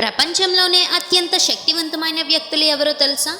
ప్రపంచంలోనే అత్యంత శక్తివంతమైన వ్యక్తులు ఎవరో తెలుసా?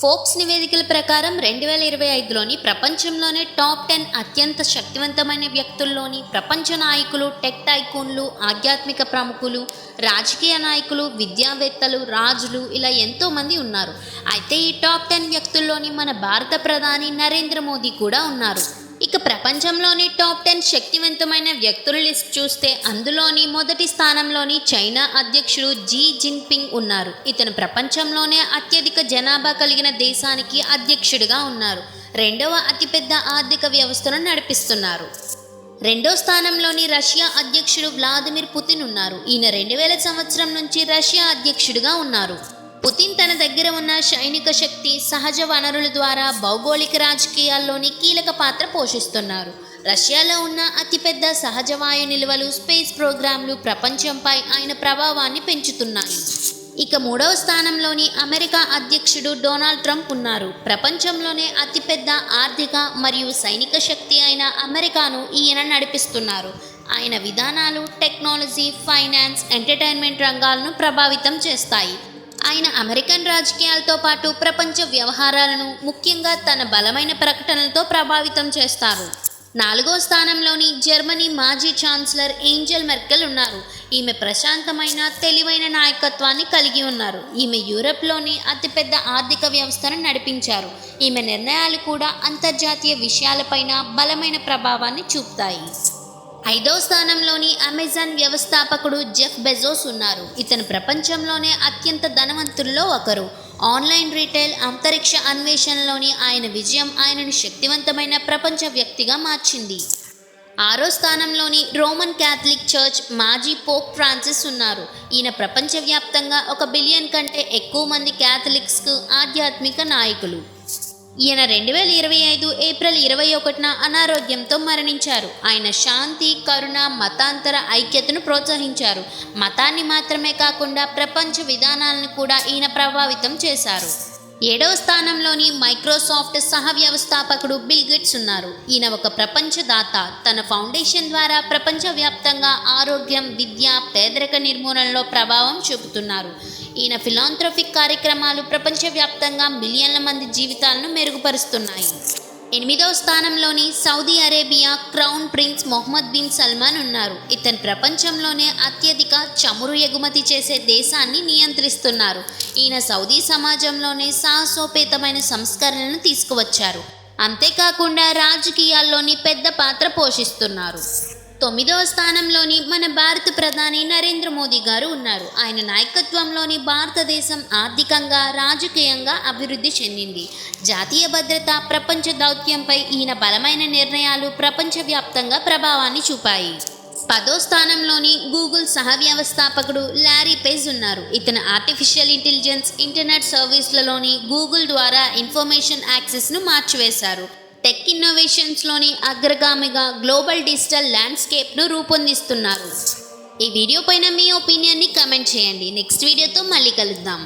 ఫోక్స్ నివేదికల ప్రకారం రెండు వేల ఇరవై ఐదులోని ప్రపంచంలోనే టాప్ టెన్ అత్యంత శక్తివంతమైన వ్యక్తుల్లోని ప్రపంచ నాయకులు టెక్ టైకూన్లు ఆధ్యాత్మిక ప్రముఖులు రాజకీయ నాయకులు విద్యావేత్తలు రాజులు ఇలా ఎంతోమంది ఉన్నారు. అయితే ఈ టాప్ టెన్ వ్యక్తుల్లోని మన భారత ప్రధాని నరేంద్ర మోదీ కూడా ఉన్నారు. ఇక ప్రపంచంలోని టాప్ టెన్ శక్తివంతమైన వ్యక్తుల లిస్ట్ చూస్తే అందులోని మొదటి స్థానంలోని చైనా అధ్యక్షుడు జీ జిన్పింగ్ ఉన్నారు. ఇతను ప్రపంచంలోనే అత్యధిక జనాభా కలిగిన దేశానికి అధ్యక్షుడిగా ఉన్నారు. రెండవ అతిపెద్ద ఆర్థిక వ్యవస్థను నడిపిస్తున్నారు. రెండో స్థానంలోని రష్యా అధ్యక్షుడు వ్లాదిమిర్ పుతిన్ ఉన్నారు. ఈయన రెండు వేల సంవత్సరం నుంచి రష్యా అధ్యక్షుడిగా ఉన్నారు. పుతిన్ తన దగ్గర ఉన్న సైనిక శక్తి సహజ వనరుల ద్వారా భౌగోళిక రాజకీయాల్లోని కీలక పాత్ర పోషిస్తున్నారు. రష్యాలో ఉన్న అతిపెద్ద సహజ వాయు నిల్వలు స్పేస్ ప్రోగ్రాంలు ప్రపంచంపై ఆయన ప్రభావాన్ని పెంచుతున్నాయి. ఇక మూడవ స్థానంలోని అమెరికా అధ్యక్షుడు డొనాల్డ్ ట్రంప్ ఉన్నారు. ప్రపంచంలోనే అతిపెద్ద ఆర్థిక మరియు సైనిక శక్తి అయిన అమెరికాను ఈయన నడిపిస్తున్నారు. ఆయన విధానాలు టెక్నాలజీ ఫైనాన్స్ ఎంటర్టైన్మెంట్ రంగాలను ప్రభావితం చేస్తాయి. ఆయన అమెరికన్ రాజకీయాలతో పాటు ప్రపంచ వ్యవహారాలను ముఖ్యంగా తన బలమైన ప్రకటనలతో ప్రభావితం చేస్తారు. నాలుగో స్థానంలోని జర్మనీ మాజీ ఛాన్సలర్ ఏంజెల్ మెర్కెల్ ఉన్నారు. ఈమె ప్రశాంతమైన తెలివైన నాయకత్వాన్ని కలిగి ఉన్నారు. ఈమె యూరప్లోని అతిపెద్ద ఆర్థిక వ్యవస్థను నడిపించారు. ఈమె నిర్ణయాలు కూడా అంతర్జాతీయ విషయాలపైన బలమైన ప్రభావాన్ని చూపుతాయి. ఐదో స్థానంలోని అమెజాన్ వ్యవస్థాపకుడు జెఫ్ బెజోస్ ఉన్నారు. ఇతను ప్రపంచంలోనే అత్యంత ధనవంతుల్లో ఒకరు. ఆన్లైన్ రీటైల్ అంతరిక్ష అన్వేషణలోని ఆయన విజయం ఆయనను శక్తివంతమైన ప్రపంచ వ్యక్తిగా మార్చింది. ఆరో స్థానంలోని రోమన్ క్యాథలిక్ చర్చ్ మాజీ పోప్ ఫ్రాన్సిస్ ఉన్నారు. ఈయన ప్రపంచవ్యాప్తంగా ఒక బిలియన్ కంటే ఎక్కువ మంది క్యాథలిక్స్కు ఆధ్యాత్మిక నాయకులు. ఈయన రెండు వేల ఇరవై ఐదు ఏప్రిల్ ఇరవై ఒకటిన అనారోగ్యంతో మరణించారు. ఆయన శాంతి కరుణ మతాంతర ఐక్యతను ప్రోత్సహించారు. మతాన్ని మాత్రమే కాకుండా ప్రపంచ విధానాలను కూడా ఈయన ప్రభావితం చేశారు. ఏడవ స్థానంలోని మైక్రోసాఫ్ట్ సహ వ్యవస్థాపకుడు బిల్ గేట్స్ ఉన్నారు. ఈయన ఒక ప్రపంచదాత. తన ఫౌండేషన్ ద్వారా ప్రపంచవ్యాప్తంగా ఆరోగ్యం విద్య పేదరిక నిర్మూలనలో ప్రభావం చూపుతున్నారు. ఈయన ఫిలాంథ్రఫిక్ కార్యక్రమాలు ప్రపంచవ్యాప్తంగా మిలియన్ల మంది జీవితాలను మెరుగుపరుస్తున్నాయి. ఎనిమిదవ స్థానంలోని Saudi Arabia crown prince Mohammed bin Salman ఉన్నారు. ఇతను ప్రపంచంలోనే అత్యధిక చమురు ఎగుమతి చేసే దేశాన్ని నియంత్రిస్తున్నారు. ఈయన సౌదీ సమాజంలోనే సాహసోపేతమైన సంస్కరణలను తీసుకువచ్చారు. అంతేకాకుండా రాజకీయాల్లోని పెద్ద పాత్ర పోషిస్తున్నారు. తొమ్మిదవ స్థానంలోని మన భారత ప్రధాని నరేంద్ర మోదీ గారు ఉన్నారు. ఆయన నాయకత్వంలోని భారతదేశం ఆర్థికంగా రాజకీయంగా అభివృద్ధి చెందింది. జాతీయ భద్రత ప్రపంచ దౌత్యంపై ఈయన బలమైన నిర్ణయాలు ప్రపంచవ్యాప్తంగా ప్రభావాన్ని చూపాయి. పదో స్థానంలోని గూగుల్ సహ వ్యవస్థాపకుడు లారీ పేజ్ ఉన్నారు. ఇతను ఆర్టిఫిషియల్ ఇంటెలిజెన్స్ ఇంటర్నెట్ సర్వీస్లలోని గూగుల్ ద్వారా ఇన్ఫర్మేషన్ యాక్సెస్ను మార్చివేశారు. టెక్ ఇన్నోవేషన్స్లోని అగ్రగామిగా గ్లోబల్ డిజిటల్ ల్యాండ్స్కేప్ను రూపొందిస్తున్నారు. ఈ వీడియో పైన మీ ఒపీనియన్ని కమెంట్ చేయండి. నెక్స్ట్ వీడియోతో మళ్ళీ కలుద్దాం.